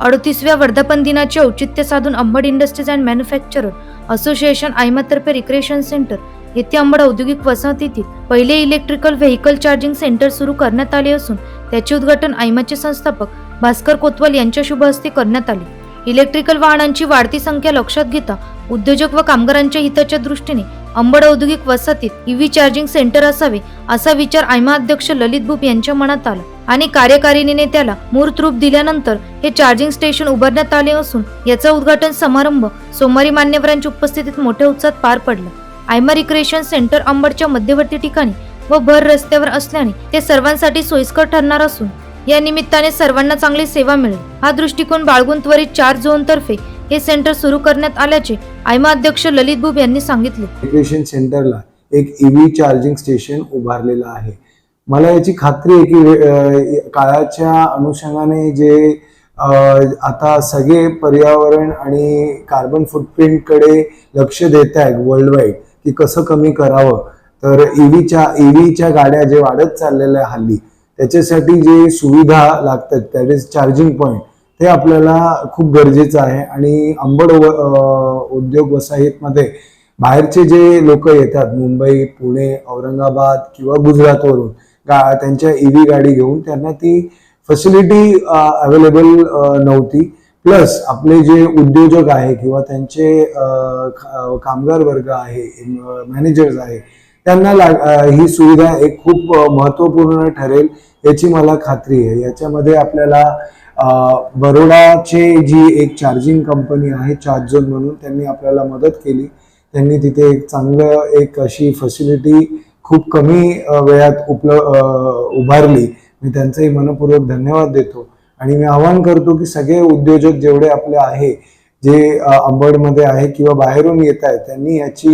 अडतीसव्या वर्धापन दिनाचे औचित्य साधून Ambad industries and manufacturer association आयमातर्फे recreation centre येथे अंबड औद्योगिक वसाहतीतील पहिले इलेक्ट्रिकल व्हेकल चार्जिंग सेंटर सुरू करण्यात आले असून त्याचे उद्घाटन आयमाचे संस्थापक भास्कर कोतवाल यांच्या शुभ हस्ते करण्यात आले. इलेक्ट्रिकल वाहनांची वाढती संख्या लक्षात घेता उद्योजक व कामगारांच्या हिताच्या दृष्टीने अंबड औद्योगिक वसाहतीत ईव्ही चार्जिंग सेंटर असावे असा विचार आयमा अध्यक्ष ललित भूप यांच्या मनात आला. आणि कार्यकारिणीने त्याला मूर्त रूप दिल्यानंतर हे चार्जिंग स्टेशन उभारण्यात आले असून याचा उद्घाटन समारंभ सोमवारी मान्यवरांच्या उपस्थितीत मोठ्या उत्साहात पार पडला. आयमा रिक्रिएशन सेंटर अंबडच्या मध्यवर्ती ठिकाणी व भर रस्त्यावर असल्याने ते सर्वांसाठी सोयीस्कर ठरणार असून या निमित्ताने सर्वांना चांगली सेवा मिळेल. हा दृष्टिकोन बाळगून त्वरित चार झोन तर्फे हे सेंटर सुरू करण्यात आल्याचे आयमा अध्यक्ष ललित भूप यांनी सांगितले. रिक्रिएशन सेंटरला एक ईव्ही चार्जिंग स्टेशन उभारलेलं आहे. मला याची खात्री आहे की काळाच्या अनुषंगाने जे आता सगळे पर्यावरण आणि कार्बन फुटप्रिंटकडे लक्ष देत आहेत वर्ल्ड वाईड की कसं कमी करावं. तर ईव्हीच्या ईव्हीच्या गाड्या जे वाढत चाललेल्या आहे हल्ली त्याच्यासाठी जे सुविधा लागतात दॅट इज चार्जिंग पॉईंट ते आपल्याला खूप गरजेचं आहे. आणि अंबड उद्योग वसाहतीमध्ये बाहेरचे जे लोक येतात मुंबई पुणे औरंगाबाद किंवा गुजरातवरून त्यांच्या ईव्ही गाडी घेऊन त्यांना ती फॅसिलिटी अवेलेबल नव्हती. प्लस आपले जे उद्योजक आहे किंवा त्यांचे कामगार वर्ग आहे मॅनेजर्स आहे त्यांना लाग- ही सुविधा एक खूप महत्त्वपूर्ण ठरेल याची मला खात्री आहे. याच्यामध्ये आपल्याला बरोडाचे जी एक चार्जिंग कंपनी आहे चार्ज झोन म्हणून त्यांनी आपल्याला मदत केली. त्यांनी तिथे एक चांगलं एक अशी फॅसिलिटी खूप कमी वेळात उपल उभारली. मी त्यांचंही मनपूर्वक धन्यवाद देतो. आणि मी आवाहन करतो की सगळे उद्योजक जेवढे आपले आहे जे अंबडमध्ये आहे किंवा बाहेरून येत आहेत त्यांनी याची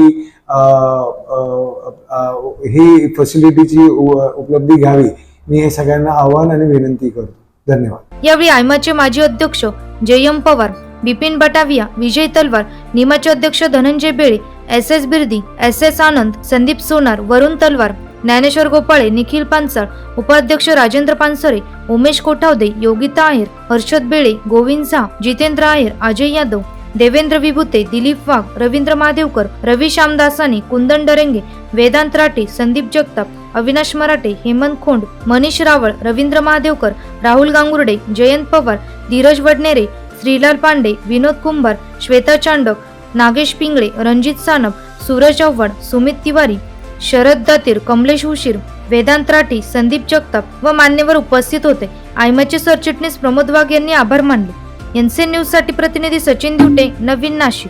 ही फॅसिलिटीची उपलब्धी घ्यावी. मी हे सगळ्यांना आव्हान आणि विनंती करतो. धन्यवाद. यावेळी आयमाचे माजी अध्यक्ष जयम पवार बिपिन बटाविया विजय तलवार निमाचे अध्यक्ष Dhananjay Bele S S Birdi S S Anand Sandeep Sonar Varun Talwar Dnyaneshwar Gopale Nikhil पानसळ उपाध्यक्ष राजेंद्र पानसरे उमेश कोठावदे योगिता आहेर हर्षद बेळे गोविंद झा जितेंद्र आहेर अजय यादव देवेंद्र विभूते दिलीप वाघ रवींद्र महादेवकर रवी श्यामदासानी कुंदन डरेंगे वेदांत राटे संदीप जगताप अविनाश मराठे हेमंत खोंड मनीष रावळ रवींद्र महादेवकर राहुल गांगुर्डे जयंत पवार धीरज वडनेरे श्रीलाल पांडे विनोद कुंभार श्वेता चांडक नागेश पिंगळे रणजित सानप सूरज चव्हाण सुमित तिवारी शरद दातीर कमलेश उशीर वेदांत राठी संदीप जगताप व मान्यवर उपस्थित होते. आयमाचे सरचिटणीस प्रमोद वाघ यांनी आभार मानले. एनसीएन न्यूजसाठी प्रतिनिधी सचिन दिवटे नवीन नाशिक.